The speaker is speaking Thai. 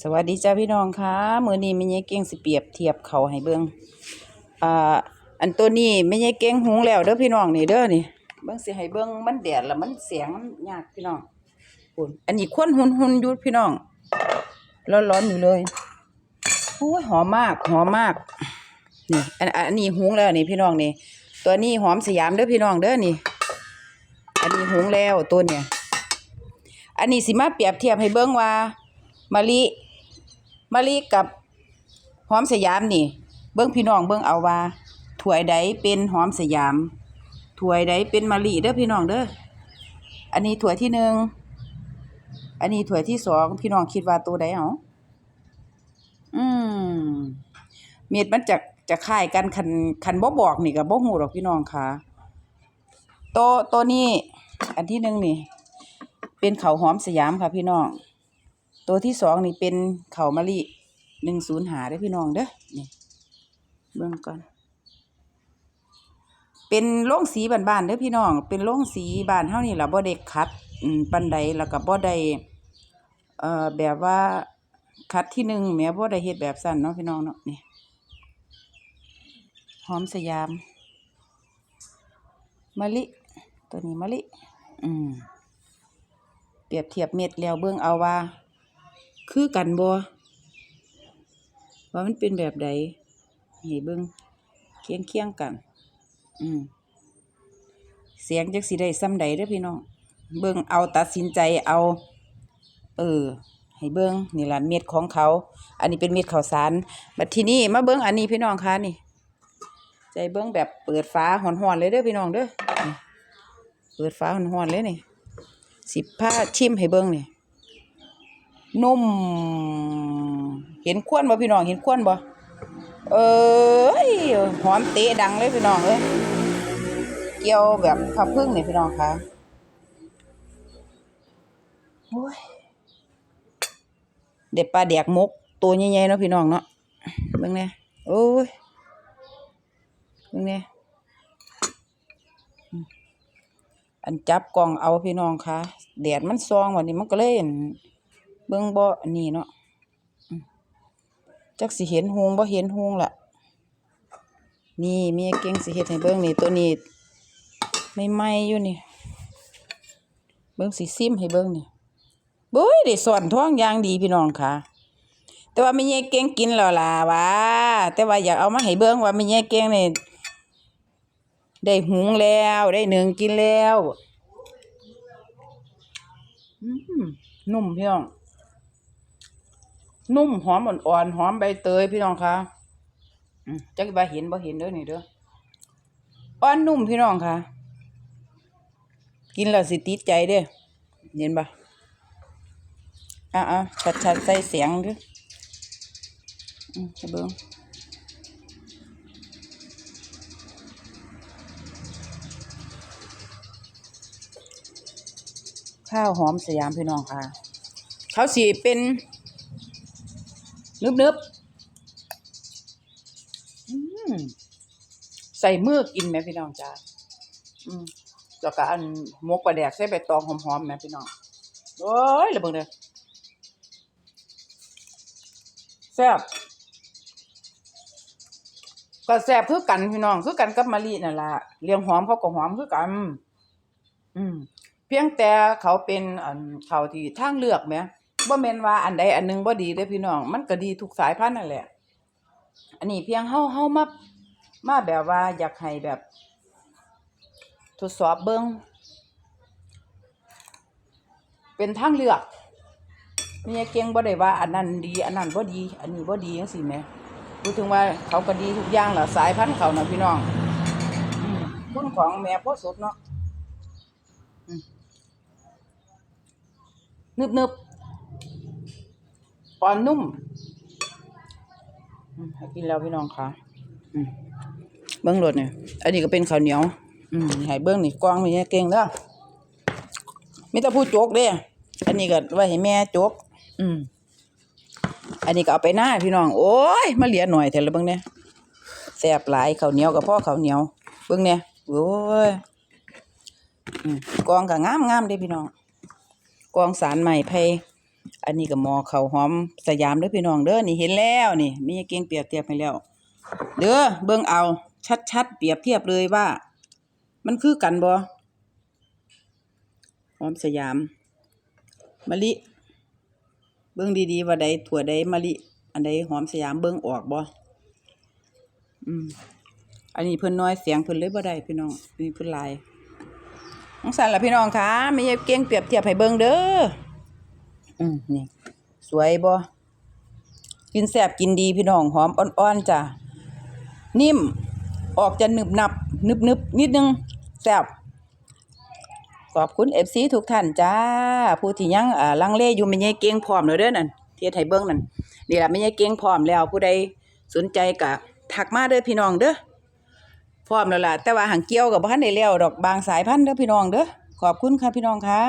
สวัสดีจ้าพี่น้องค่ะมือนี้แม่ยายเก่งสิเปรียบเทียบเขาให้เบิ่งอ่าอันตัวนี้แม่ยายเก่งหุงแล้วเด้อพี่น้องนี่เด้อนี่เบิ่งสิให้เบิ่งมันแดดแล้วมันเสียงมันยากพี่น้องปุ่นอันนี้ควนหุนๆอยู่พี่น้องร้อนๆอนอยู่เลยโอ้ยหอมมากหอมมากนี่อันอันนี้หุงแล้วนี่พี่น้องนี่ ตัวนี้หอมสยามเด้อพี่น้องเด้อนี่ อันนี้หุงแล้วตัวเนี่ยอันนี้สิมาเปรียบเทียบให้เบิ่งว่ามะลิ มะลิกับหอมสยามนี่ เบิ่งพี่น้องเบิ่งเอาว่าถ้วยใดเป็นหอมสยามถ้วยใดเป็นมะลิเด้อพี่น้องเด้ออันนี้ถ้วยที่หนึ่งอันนี้ถ้วยที่สองพี่น้องคิดว่าตัวใดเอาอืมเม็ดมันจะจะคล้ายกันคันคันบ่บอกนี่ก็บ่ฮู้ดอกพี่น้องค่ะตัวตัวนี้อันที่หนึ่งนี่ เป็นเขาหอมสยามค่ะพี่น้อง ตัวที่สองนี่เป็นเข่ามะลิหนึ่งศูนย์หาได้พี่น้องเด้อนี่เบิ่งก่อน เป็นโล่งสีบานๆเด้อพี่น้อง เป็นโล่งสีบานเฮานี่ล่ะบ่ได้คัดปานใดแล้วก็บ่ได้เอ่อแบบว่าคัดที่หนึ่งแหม้บ่ได้เฮ็ดแบบสั้นเนาะพี่น้องเนาะนี่หอมสยามมะลิตัวนี้มะลิอืมเปรียบเทียบเม็ดแล้วเบิ่งเอาว่า คือกันบ่ว่ามันเป็นแบบใดให้เบิ่งเคียงเคียงกัน อืมเสียงจักสิได้ซ้ำใดเด้อพี่น้องเบิ่งเอาตัดสินใจเอา เออ ให้เบิ่งนี่ล่ะเม็ดของเขา อันนี้เป็นเม็ดข้าวสารบัดทีนี้มาเบิ่งอันนี้พี่น้องคะนี่ ใจเบิ่งแบบเปิดฟ้าฮ้อนๆเลยเด้อพี่น้องเด้อเปิดฟ้าฮ้อนๆเลยนี่สิผ้าชิมให้เบิ่งนี่ นุ่ม เห็นควนบ่พี่น้องเห็นควนบ่เอ้ยหอมเตะดังเลยพี่น้องเอ้ยเกี่ยวแบบข้าวพึ่งนี่พี่น้องค่ะโอ้ยเด็ดปลาแดกมก ตัวใหญ่ๆเนาะพี่น้องเนาะเบิ่งแหน่ยโอ้ยเบิ่งแหน่ยอันจับกล่องเอาพี่น้องค่ะแดดมันซองวันนี้มันก็เลยอั่น บิ่งบ่อันนี้เนาะจักสิเห็นหงบ่เห็นหงล่ะ นี่เมียเก่งสิเฮ็ดให้เบิ่งนี่ตัวนี้ใหม่ๆอยู่นี่ เบิ่งสิซิมให้เบิ่งนี่บุ้ยได้สอนท้องอย่างดีพี่น้องค่ะ แต่ว่าแม่ยายเก่งกินแล้วล่ะว่าแต่ว่าอยากเอามาให้เบิ่งว่าแม่ยายเก่งนี่ได้หุงแล้วได้หนึ่งกินแล้วอืมนุ่มพี่น้อง นุ่มหอมอ่อนๆหอมใบเตยพี่น้องคะจักบ่าเห็นบ่เห็นเด้อนี่เด้ออ่อนนุ่มพี่น้องค่ะ กินแล้วสิติดใจเด้อเห็นบ่อะๆชัดๆใส่เสียงด้ออืมให้เบิ่งข้าวหอมสยามพี่น้องค่ะ เขาสีเป็น นึบนึบๆใส่มือกินไหมพี่น้องจ้าอืมแล้วก็อันมกปลาแดกใส่ใบตองหอมๆไหมพี่น้องโอ้ยระเบิดเลยแซ่บก็แซ่บคือกันพี่น้องคือกันกับมะลินั่นล่ะเลี้ยงหอมเขาก็หอมคือกัน อืม เพียงแต่เขาเป็นอันเขาที่ทางเลือกแหม บ่แม่นว่าอันใดอันหนึงบ่ดีเด้อพี่น้อง มันก็ดีทุกสายพันธุ์นั่นแหละ อันนี้เพียงเฮาเฮามามาแบบว่าอยากให้แบบ ทดสอบเบิ่งเป็นทางเลือกมีเก่งบ่ได้ว่าอันนั้นดีอันนั้นบ่ดี อันนี้บ่ดีจังซี่แหมพูดถึงว่าเขาก็ดีทุกอย่างล่ะสายพันธุ์เขาน่ะพี่น้องอืมคนของแม่พ่อสดเนาะนึบนึบ ปอนนุ่มอืมกินแล้วพี่น้องค่ะอืมเบิ้องรสเนี่ยอันนี้ก็เป็นข้าวเหนียว อืมให้เบิ้องนี่กวางมีเก่งเด้อมีแต่ผู้โจกเด้อันนี้ก็ไว้ให้แม่โจก อืม อันนี้ก็เอาไปหน้าพี่น้อง โอ้ย มาเหลียหน่อยเถอะละเบิ้องเนี่ยแซ่บหลายข้าวเหนียวกับพ่อข้าวเหนียว เบิ้องเนี่ยโอ้ยอืมกองก็งามงามเด้พี่น้อง กองสารใหม่ไผ่ อันนี้ก็หมอเขาหอมสยามเด้อพี่น้องเด้อนี่เห็นแล้วนี่มีเก่งเปรียบเทียบให้แล้ว เด้อเบิ่งเอา ชัดๆเปรียบเทียบเลยว่า มันคือกันบ่หอมสยามมะลิ เบิ่งดีๆว่าใดถั่วใดมะลิ อันใดหอมสยามเบิ่งออกบ่อืมอันนี้เพิ่นน้อยเสียงเพิ่นเลยบ่ได้พี่น้องนี่เพิ่นลายจังซั่นล่ะพี่น้องคะไม่ใช่เก่งเปรียบเทียบให้เบิ่งเด้อ อืมนี่ สวยบ่กินแซบกินดีพี่น้องหอมอ่อนๆจ้ะนิ่มออกจะหนึบหนับหนึบนึบนิดนึงแซบขอบคุณ FC ทุกท่านจ้า ผู้ที่ยังอ่าลังเลอยู่ไม่ใช่เก่งพร้อมแล้วเด้อนั่นเทียดให้เบิ่งนั่นนี่แหละไม่ใช่เก่งพร้อมแล้วผู้ใดสนใจก็ทักมาเด้อพี่น้องเด้อพร้อมแล้วล่ะแต่ว่าหางเกี่ยวกับบ่ทันได้แล้วดอกบางสายพันธุ์เด้อพี่น้องเด้อขอบคุณค่ะพี่น้องค่ะ